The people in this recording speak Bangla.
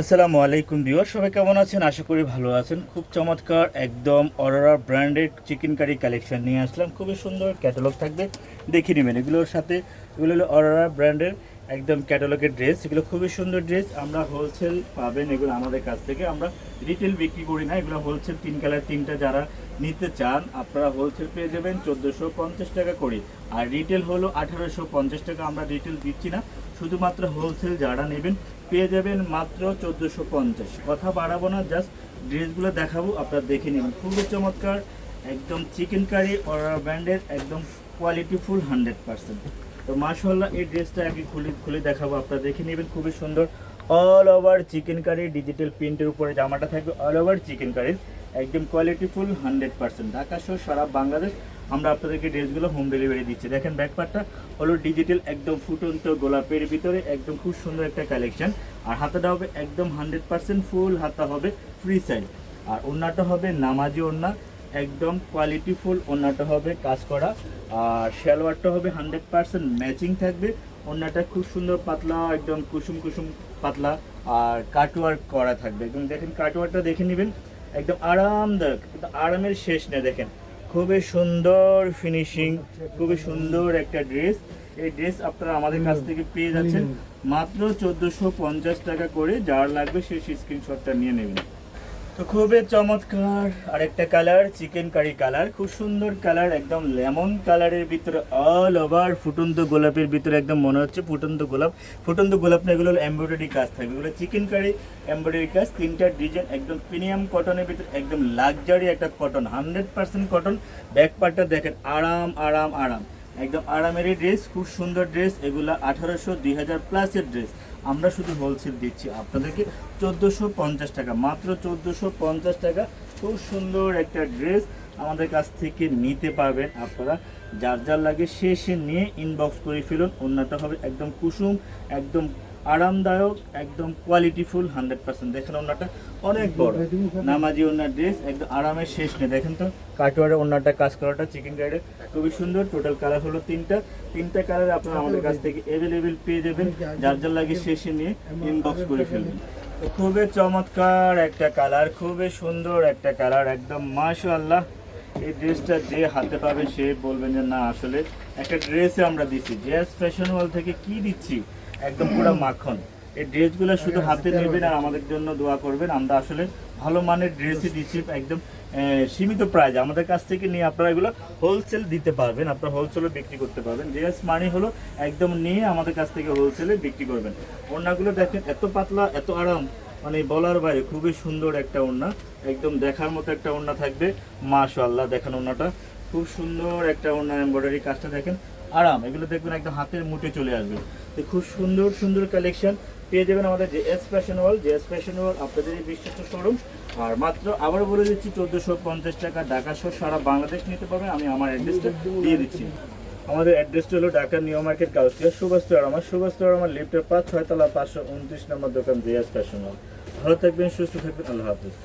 আসসালামু আলাইকুম ভিউয়ার সবাই কেমন আছেন? আশা করি ভালো আছেন। খুব চমৎকার একদম Aurora branded chicken curry collection নিয়ে আসলাম। খুবই সুন্দর ক্যাটালগ থাকবে। দেখে নেবেন এগুলোর সাথে। এগুলো হলো অরোরা ব্র্যান্ডের একদম ক্যাটালগের ড্রেস। এগুলো খুবই সুন্দর ড্রেস। আমরা হোলসেল পাবেন এগুলো আমাদের কাছ থেকে। আমরা রিটেল বিক্রি করি না। এগুলো হোলসেল তিন কালার, তিনটা যারা নিতে চান, আপনারা হোলসেল পেয়ে যাবেন চোদ্দোশো পঞ্চাশ টাকা করে। আর রিটেল হলো আঠারোশো পঞ্চাশ টাকা। আমরা রিটেল দিচ্ছি না। শুধুমাত্র হোলসেল যারা নেবেন, পেয়ে যাবেন মাত্র চোদ্দোশো পঞ্চাশ। কথা বাড়াবো না জাস্ট ড্রেসগুলো দেখাবো, আপনারা দেখে নিন। খুবই চমৎকার, একদম চিকেন কারি অর্ডার ব্র্যান্ডের একদম কোয়ালিটি ফুল হান্ড্রেড পার্সেন্ট তো মাশাল্লাহ এই ড্রেসটা আগে খুলে খুলে দেখাবো, আপনারা দেখে নেবেন, খুবই সুন্দর। All over chicken curry digital প্রিন্টের উপরে জামাটা থাকবে অল ওভার চিকেন কারির একদম quality full hundred percent Dhaka সহ সারা বাংলাদেশ আমরা আপনাদেরকে ড্রেসগুলো হোম ডেলিভারি দিচ্ছি। দেখেন ব্যাকপারটা হলো ডিজিটাল একদম ফুটন্ত গোলাপের ভিতরে একদম খুব সুন্দর একটা কালেকশন আর হাতাটা হবে একদম হান্ড্রেড পার্সেন্ট ফুল হাতা হবে ফ্রি সাইজ আর ওড়নাটা হবে নামাজি ওড়না, একদম কোয়ালিটি ফুল ওড়নাটা হবে কাজ করা। আর সালোয়ারটা হবে হান্ড্রেড পার্সেন্ট ম্যাচিং থাকবে। ওড়নাটা খুব সুন্দর পাতলা, একদম কুসুম কুসুম পাতলা। আর কাটওয়ার্ক করা থাকবে। একদম দেখেন কাটওয়ার্কটা দেখে নেবেন, একদম আরামদায়ক কিন্তু আরামের শেষ নেই, দেখেন। খুবই সুন্দর ফিনিশিং খুবই সুন্দর একটা ড্রেস এই ড্রেস আপনারা আমাদের কাছ থেকে পেয়ে যাচ্ছেন। মাত্র চোদ্দশো পঞ্চাশ টাকা করে, যার লাগবে সেই স্ক্রিনশটটা নিয়ে নেবেন। তো খুবই চমৎকার আরেকটা কালার চিকেন কারি কালার খুব সুন্দর কালার একদম লেমন কালারের ভিতরে অল ওভার ফুটন্ত গোলাপের ভিতরে একদম মনে হচ্ছে ফুটন্ত গোলাপ। ফুটন্ত গোলাপ না, এগুলো এমব্রয়ডারি কাজ থাকবে এগুলো চিকেন কারি এমব্রয়ডারি কাজ, তিনটা ডিজাইন একদম প্রিমিয়াম কটনের ভিতরে একদম লাক্সারি একটা cotton hundred percent cotton back পার্টটা দেখেন আরাম আরাম আরাম। একদম আরামেরই ড্রেস খুব সুন্দর ড্রেস এগুলো আঠারোশো, দুই হাজার প্লাসের ড্রেস আমরা শুধু হোলসেল দিচ্ছি আপনাদেরকে চোদ্দোশো পঞ্চাশ টাকা, মাত্র চোদ্দোশো পঞ্চাশ টাকা। খুব সুন্দর একটা ড্রেস আমাদের কাছ থেকে নিতে পারবেন আপনারা। যার যার লাগে সে সে নিয়ে ইনবক্স করে ফেলুন। অন্যটা হবে একদম কুসুম, একদম আরামদায়ক, একদম কোয়ালিটিফুল হান্ড্রেড পার্সেন্ট দেখেন ওনাটা অনেক বড়। নামাজি ওনার ড্রেস একদম আরামের শেষ নেই। দেখেন তো কাটোয়ারে ওনারটা কাজ করাটা চিকেন গাইডে খুবই সুন্দর। টোটাল কালার হলো তিনটা। তিনটা কালার আপনারা আমাদের কাছ থেকে অ্যাভেলেবেল পেয়ে যাবেন। যার যার লাগে শেষে নিয়ে ইনবক্স করে ফেলবেন। খুবই চমৎকার একটা কালার খুবই সুন্দর একটা কালার একদম মাশাআল্লাহ। এই ড্রেসটা যে হাতে পাবে সে বলবেন যে, না, আসলে একটা ড্রেসে আমরা দিচ্ছি জেস ফ্যাশন ওয়াল থেকে কি দিচ্ছি? একদম পুরো মাখন। এই ড্রেসগুলো শুধু হাতে নেবেন আর আমাদের জন্য দোয়া করবেন। আমরা আসলে ভালো মানের ড্রেসই দিচ্ছি, একদম সীমিত প্রাইজ আমাদের কাছ থেকে নিয়ে আপনারা এগুলো হোলসেল দিতে পারবেন, আপনারা হোলসেলে বিক্রি করতে পারবেন। ড্রেস মানে হলো একদম নিয়ে আমাদের কাছ থেকে হোলসেলে বিক্রি করবেন। ওড়নাগুলো দেখেন এত পাতলা, এত আরাম। মানে বলার বাইরে খুবই সুন্দর একটা ওড়না। একদম দেখার মতো একটা ওড়না থাকবে। মাশাআল্লাহ, দেখেন ওড়নাটা। খুব সুন্দর একটা ওড়না এমব্রয়ডারি কাজটা দেখেন। আরাম, এগুলো দেখবেন একদম হাতের মুঠে চলে আসবে। তো খুব সুন্দর সুন্দর কালেকশন পেয়ে যাবেন আমাদের যে এস ফ্যাশন ওয়াল যে এস ফ্যাশন ওয়াল আপনাদের এই বিশ্বস্ত শোরুম আর মাত্র আবার বলে দিচ্ছি, চোদ্দোশো পঞ্চাশ টাকা ঢাকা সহ সারা বাংলাদেশ নিতে পারবেন। আমি আমার অ্যাড্রেসটা দিয়ে দিচ্ছি। আমাদের অ্যাড্রেসটা হলো ঢাকা নিউ মার্কেট কাউসিয়া সুভাষ আমার সুভাষ আমার লিফটের পাঁচ, ছয়তলা পাঁচশো উনত্রিশ নম্বর দোকান জিয়াস ফ্যাশন হল ভালো থাকবেন, সুস্থ থাকবেন। আল্লাহ হাফিজ।